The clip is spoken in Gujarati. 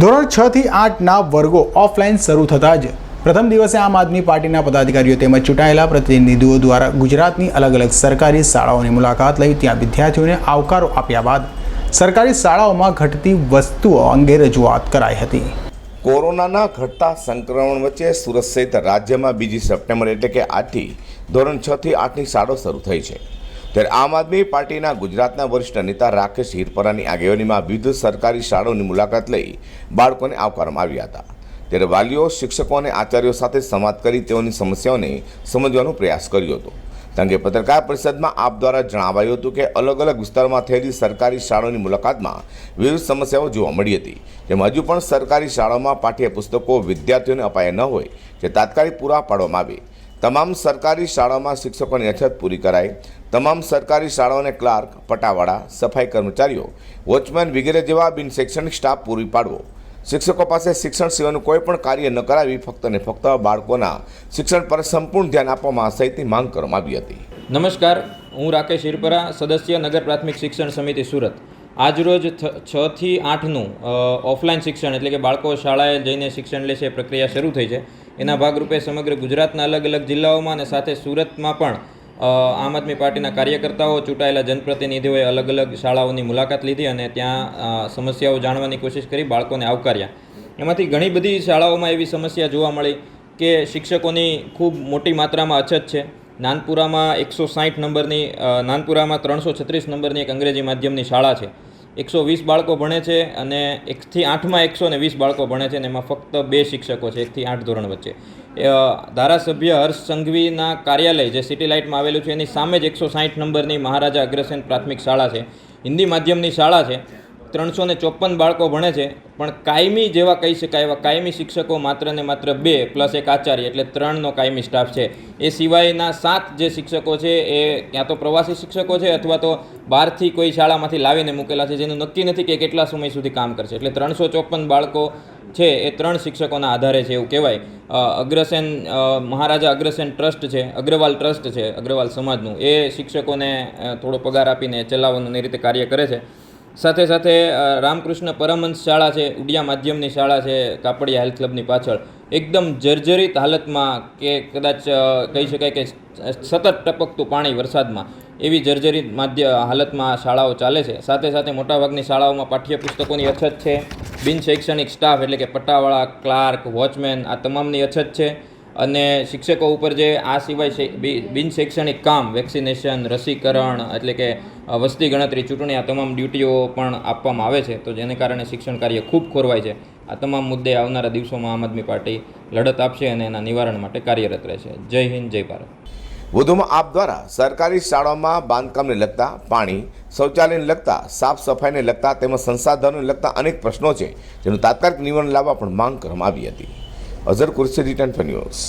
ધોરણ છ થી આઠના વર્ગો ઓફલાઈન શરૂ થતાં જ પ્રથમ દિવસે આમ આદમી પાર્ટીના પદાધિકારીઓ તેમજ ચૂંટાયેલા પ્રતિનિધિઓ દ્વારા ગુજરાતની અલગ અલગ સરકારી શાળાઓની મુલાકાત લઈ ત્યાં વિદ્યાર્થીઓને આવકારો આપ્યા બાદ સરકારી શાળાઓમાં ઘટતી વસ્તુઓ અંગે રજૂઆત કરાઈ હતી. કોરોનાના ઘટતા સંક્રમણ વચ્ચે સુરત સહિત રાજ્યમાં બીજી સપ્ટેમ્બર એટલે કે આજથી ધોરણ છ થી આઠની શાળાઓ શરૂ થઈ છે. ત્યારે આમ આદમી પાર્ટીના ગુજરાતના વરિષ્ઠ નેતા રાકેશ હિરપરાની આગેવાનીમાં વિવિધ સરકારી શાળાઓની મુલાકાત લઈ બાળકોને આવકારવામાં આવ્યા હતા. ત્યારે વાલીઓ, શિક્ષકો અને આચાર્યો સાથે સંવાદ કરી તેઓની સમસ્યાઓને સમજવાનો પ્રયાસ કર્યો હતો. કારણ કે પત્રકાર પરિષદમાં આપ દ્વારા જણાવાયું હતું કે અલગ અલગ વિસ્તારમાં થયેલી સરકારી શાળાઓની મુલાકાતમાં વિવિધ સમસ્યાઓ જોવા મળી હતી. જેમાં હજુ પણ સરકારી શાળાઓમાં પાઠ્યપુસ્તકો વિદ્યાર્થીઓને અપાયા ન હોય, જે તાત્કાલિક પૂરા પાડવામાં આવે. તમામ સરકારી શાળાઓમાં શિક્ષકોની અછત પૂરી કરાય તમામ સરકારી શાળાઓને ક્લાર્ક, પટાવાળા, સફાઈ કર્મચારીઓ, વોચમેન વગેરે જેવા બિન શૈક્ષણિક સ્ટાફ પૂરી પાડવો. શિક્ષકો પાસે શિક્ષણ સિવાયનું કોઈ પણ કાર્ય ન કરાવી ફક્ત ને ફક્ત બાળકોના શિક્ષણ પર સંપૂર્ણ ધ્યાન આપવામાં સહિતની માંગ કરવામાં આવી હતી. નમસ્કાર, હું રાકેશ હિરપરા સદસ્ય નગર પ્રાથમિક શિક્ષણ સમિતિ સુરત. આજરોજ થ- છ થી આઠનું ઓફલાઈન શિક્ષણ એટલે કે બાળકો શાળાએ જઈને શિક્ષણ લે છે પ્રક્રિયા શરૂ થઈ છે. એના ભાગરૂપે સમગ્ર ગુજરાતના અલગ અલગ જિલ્લાઓમાં અને સાથે સુરતમાં પણ આમ આદમી પાર્ટીના કાર્યકર્તાઓ ચૂંટાયેલા જનપ્રતિનિધિઓએ અલગ અલગ શાળાઓની મુલાકાત લીધી અને ત્યાં સમસ્યાઓ જાણવાની કોશિશ કરી, બાળકોને આવકાર્યા. એમાંથી ઘણી બધી શાળાઓમાં એવી સમસ્યા જોવા મળી કે શિક્ષકોની ખૂબ મોટી માત્રામાં અછત છે. નાનપુરામાં એકસો સાઠ નંબરની નાનપુરામાં ત્રણસો છત્રીસ નંબરની એક અંગ્રેજી માધ્યમની શાળા છે. એકસો વીસ બાળકો ભણે છે અને એકથી આઠમાં એકસો ને વીસ બાળકો ભણે છે અને એમાં ફક્ત બે શિક્ષકો છે, એકથી આઠ ધોરણ વચ્ચે. ધારાસભ્ય હર્ષ સંઘવીના કાર્યાલય જે સિટી લાઇટમાં આવેલું છે, એની સામે જ એકસો સાઠ નંબરની મહારાજા અગ્રસેન પ્રાથમિક શાળા છે. હિન્દી માધ્યમની શાળા છે. ત્રણસો ને ચોપન બાળકો ભણે છે, પણ કાયમી જેવા કહી શકાય એવા કાયમી શિક્ષકો માત્ર ને માત્ર બે પ્લસ એક આચાર્ય એટલે ત્રણનો કાયમી સ્ટાફ છે. એ સિવાયના સાત જે શિક્ષકો છે, એ ક્યાં તો પ્રવાસી શિક્ષકો છે અથવા તો બહારથી કોઈ શાળામાંથી લાવીને મૂકેલા છે, જેનું નક્કી નથી કે કેટલા સમય સુધી કામ કરશે. એટલે ત્રણસો ચોપન બાળકો છે, એ ત્રણ શિક્ષકોના આધારે છે એવું કહેવાય. અગ્રસેન મહારાજા અગ્રસેન ટ્રસ્ટ છે, અગ્રવાલ ટ્રસ્ટ છે, અગ્રવાલ સમાજનું. એ શિક્ષકોને થોડો પગાર આપીને ચલાવવાનું એ રીતે કાર્ય કરે છે. સાથે સાથે રામકૃષ્ણ પરમહંસ શાળા છે, ઉડિયા માધ્યમની શાળા છે, કાપડિયા હેલ્થ ક્લબની પાછળ. એકદમ જર્જરિત હાલતમાં કે કદાચ કહી શકાય કે સતત ટપકતું પાણી વરસાદમાં. એવી જર્જરિત માધ્ય, હાલતમાં શાળાઓ ચાલે છે. સાથે સાથે મોટાભાગની શાળાઓમાં પાઠ્યપુસ્તકોની અછત છે. બિનશૈક્ષણિક સ્ટાફ એટલે કે પટ્ટાવાળા ક્લાર્ક, વોચમેન આ તમામની અછત છે. અને શિક્ષકો ઉપર જે આ સિવાય બિન શૈક્ષણિક કામ, વેક્સિનેશન, રસીકરણ એટલે કે વસ્તી ગણતરી, ચૂંટણી, આ તમામ ડ્યુટીઓ પણ આપવામાં આવે છે. તો જેને કારણે શિક્ષણ કાર્ય ખૂબ ખોરવાય છે. આ તમામ મુદ્દે આવનારા દિવસોમાં આમ આદમી પાર્ટી લડત આપશે અને એના નિવારણ માટે કાર્યરત રહેશે. જય હિન્દ, જય ભારત. વધુમાં આપ દ્વારા સરકારી શાળાઓમાં બાંધકામને લગતા પાણી, શૌચાલયને લગતા, સાફ સફાઈને લગતા તેમજ સંસાધનોને લગતા અનેક પ્રશ્નો છે. જેનું તાત્કાલિક નિવારણ લાવવા પણ માંગ કરવામાં આવી હતી. Azhar કુર્સી return news